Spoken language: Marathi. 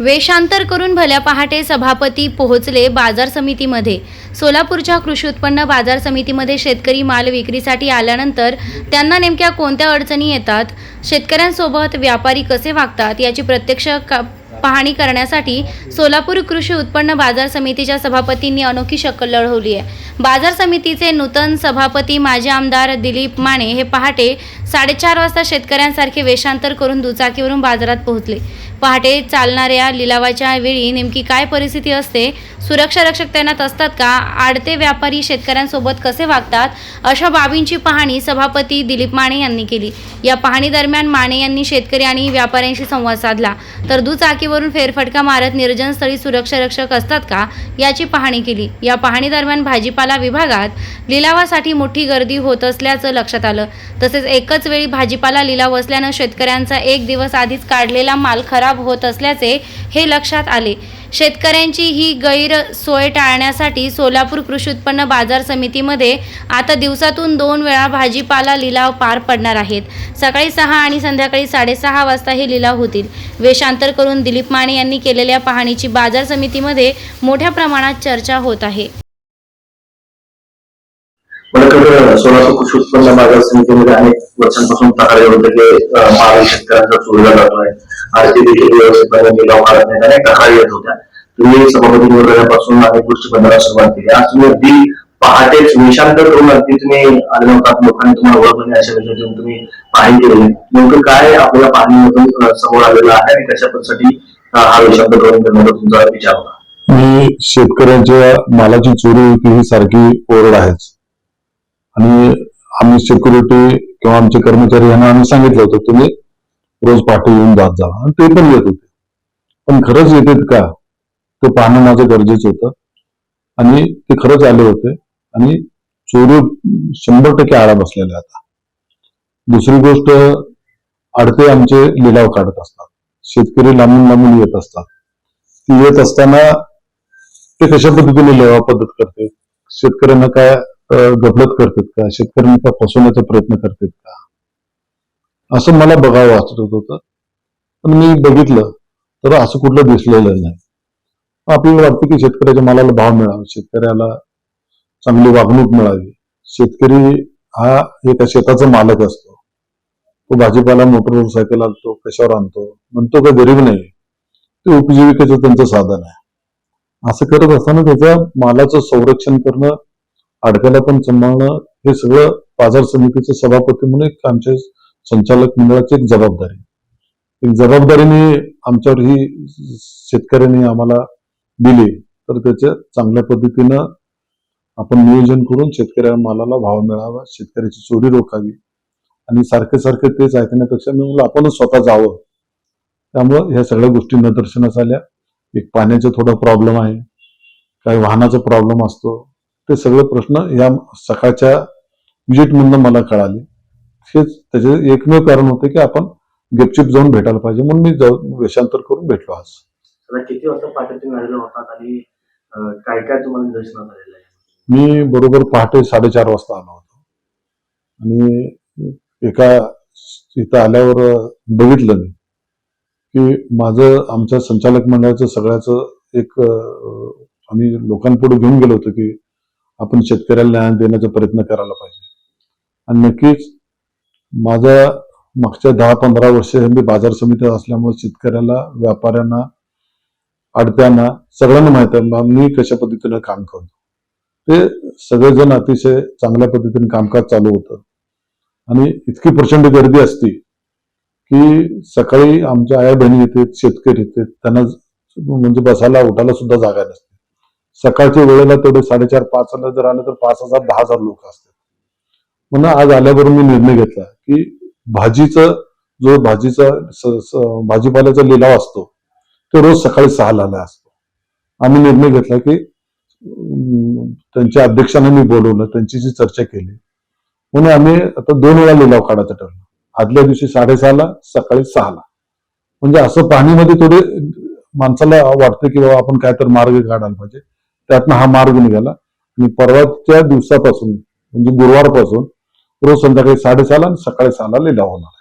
वेषांतर करून भल्या पहाटे सभापती पोहोचले बाजार समितीमध्ये. सोलापूरच्या कृषी उत्पन्न बाजार समितीमध्ये शेतकरी माल विक्रीसाठी आल्यानंतर त्यांना नेमक्या कोणत्या अडचणी येतात? शेतकऱ्यांसोबत व्यापारी कसे वागतात? याची प्रत्यक्ष का पाहणी करण्यासाठी सोलापूर कृषी उत्पन्न बाजार समितीच्या सभापतींनी अनोखी शक्कल लढवली आहे. बाजार समितीचे नूतन सभापती माजी आमदार दिलीप माने हे पहाटे साडेचार वाजता शेतकऱ्यांसारखे वेषांतर करून दुचाकीवरून बाजारात पोहोचले. पहाटे चालणाऱ्या लिलावाच्या वेळी नेमकी काय परिस्थिती असते सुरक्षा रक्षक तैनात असतात का आडते व्यापारी शेतकऱ्यांसोबत कसे वागतात अशा बाबींची पाहणी सभापती दिलीप माने यांनी केली. या पाहणी दरम्यान माने यांनी शेतकरी आणि व्यापाऱ्यांशी संवाद साधला. तर दुचाकीवर रस्त्यावरून फेरफटका मारत निर्जनस्थळी सुरक्षा रक्षक असतात का याची पाहणी केली. या पाहणी दरम्यान भाजीपाला विभागात लिलावासाठी मोठी गर्दी होत असल्याचं लक्षात आलं. तसेच एकच वेळी भाजीपाला लिलाव असल्यानं शेतकऱ्यांचा एक दिवस आधीच काढलेला माल खराब होत असल्याचे हे लक्षात आले. शेतकऱ्यांची ही गैरसोय टाळण्यासाठी सोलापूर कृषी उत्पन्न बाजार समितीमध्ये आता दिवसातून दोन वेळा भाजीपाला लिलाव पार पडणार आहेत. सकाळी सहा आणि संध्याकाळी साडेसहा वाजता हे लिलाव होतील. वेषांतर करून दिलीप माने यांनी केलेल्या पाहणीची बाजार समितीमध्ये मोठ्या प्रमाणात चर्चा होत आहे. वडकर सोलापूर कृषी उत्पन्न बाजार समितीमध्ये अनेक वर्षांपासून तक्रारी होते की माल शेतकऱ्यांचा चोरीला जातोय. आर्थिक देखील व्यवस्थितपणे निलाव काढत नाही अनेक तक्रारी येत होत्या. तुम्ही सभापती निवडण्यापासून अनेक गोष्टी बदलायला सुरुवात केली. आज तुम्ही अगदी पहाटेच निशांत करून अगदी तुम्ही आले होतात लोकांनी तुम्हाला ओळखलं नाही अशा पद्धतीने तुम्ही पाहणी केली. नेमकं काय आपल्याला पाहणीमधून समोर आलेलं आहे आणि कशासाठी हा निशांत करून करण्याचा म्हणजे तुमचा विचार होता. मी शेतकऱ्यांच्या मालाची चोरी होती ही सारखी ओरड आहेच. आणि आम्ही सिक्युरिटी किंवा आमचे कर्मचारी यांना आम्ही सांगितलं होतं तुम्ही रोज पाठी येऊन जात जा. आणि ते पण येत होते. पण खरंच येतात का? ते पाहणं माझं गरजेचं होतं. आणि ते खरंच आले होते. आणि चोरी शंभर टक्के आळा बसलेला आता. दुसरी गोष्ट अडते आमचे लिलाव काढत असतात. शेतकरी लांबून लांबून येत असतात. ती येत असताना ते कशा पद्धतीने लिलाव पद्धत करते? शेतकऱ्यांना काय गफलत करतात का? शेतकऱ्यांना फसवण्याचा प्रयत्न करतात का? असं मला बघावं वाटत होतं पण मी बघितलं तर असं कुठलं दिसलेलं नाही. आपल्याला वाटतं की शेतकऱ्याच्या मालाला भाव मिळावा शेतकऱ्याला चांगली वागणूक मिळावी. शेतकरी हा एका शेताचा मालक असतो. तो भाजीपाला मोटरवर सायकल आणतो कशावर आणतो म्हणतो का गरीब नाही ते उपजीविकेचं त्यांचं साधन आहे. असं करत असताना त्याच्या मालाचं संरक्षण करणं अडक्याला पण सांभाळणं हे सगळं बाजार समितीचे सभापती म्हणून एक आमच्या संचालक मंडळाची एक जबाबदारी. एक जबाबदारीने आमच्यावर ही शेतकऱ्यांनी आम्हाला दिली तर त्याच्या चांगल्या पद्धतीनं आपण नियोजन करून शेतकऱ्या मालाला भाव मिळावा शेतकऱ्याची चोरी रोखावी आणि सारखे सारखे तेच ऐकण्यापेक्षा मी म्हणलं आपणच स्वतः जावं. त्यामुळं ह्या सगळ्या गोष्टी निदर्शनास आल्या. एक पाण्याचा थोडा प्रॉब्लेम आहे. काही वाहनाचा प्रॉब्लेम असतो. ते सगळे प्रश्न या सकाळच्या विजिट मधनं मला कळाले. हेच त्याचे एकमेव कारण होते की आपण गपचिप जाऊन भेटायला पाहिजे म्हणून मी जाऊन वेषांतर करून भेटलो आज. किती वाजता पहाटे तुम्ही आलेला होतात आणि काय काय तुम्हाला आलेलं आहे? मी बरोबर पहाटे साडेचार वाजता आलो होतो. आणि एका इथं आल्यावर बघितलं मी की माझं आमच्या संचालक मंडळाचं सगळ्याचं एक आम्ही लोकांपुढे घेऊन गेलो होतो की आपण शेतकऱ्याला न्याय देण्याचा प्रयत्न करायला पाहिजे. आणि नक्कीच माझा मागच्या दहा पंधरा वर्ष मी बाजार समिती असल्यामुळे शेतकऱ्याला व्यापाऱ्यांना अडत्यांना सगळ्यांना माहीत आहे मी कशा पद्धतीनं काम करतो. ते सगळेजण अतिशय चांगल्या पद्धतीने कामकाज चालू होतं. आणि इतकी प्रचंड गर्दी असती की सकाळी आमच्या आया बहिणी येतात शेतकरी येतात त्यांना म्हणजे बसायला उठायला सुद्धा जागा नसते. सकाळच्या वेळेला तेवढे साडेचार पाचला जर आलं तर पाच हजार दहा हजार लोक असतात. म्हणून आज आल्यावर मी निर्णय घेतला की भाजीचं जो भाजीचा भाजीपाल्याचा लिलाव असतो तो रोज सकाळी सहाला आला असतो. आम्ही निर्णय घेतला की त्यांच्या अध्यक्षांना मी बोलवलं त्यांच्याशी चर्चा केली. म्हणून आम्ही आता दोन वेळा लिलाव काढायचं ठरलं आदल्या दिवशी साडेसहाला सकाळी सहाला. म्हणजे असं पाहणीमध्ये थोडे माणसाला वाटतं की बाबा आपण काय तर मार्ग काढायला पाहिजे. त्यातनं हा मार्ग निघाला. आणि परवाच्या दिवसापासून म्हणजे गुरुवारपासून रोज संध्याकाळी साडेसहाला आणि सकाळी सहाला लिलाव होणार.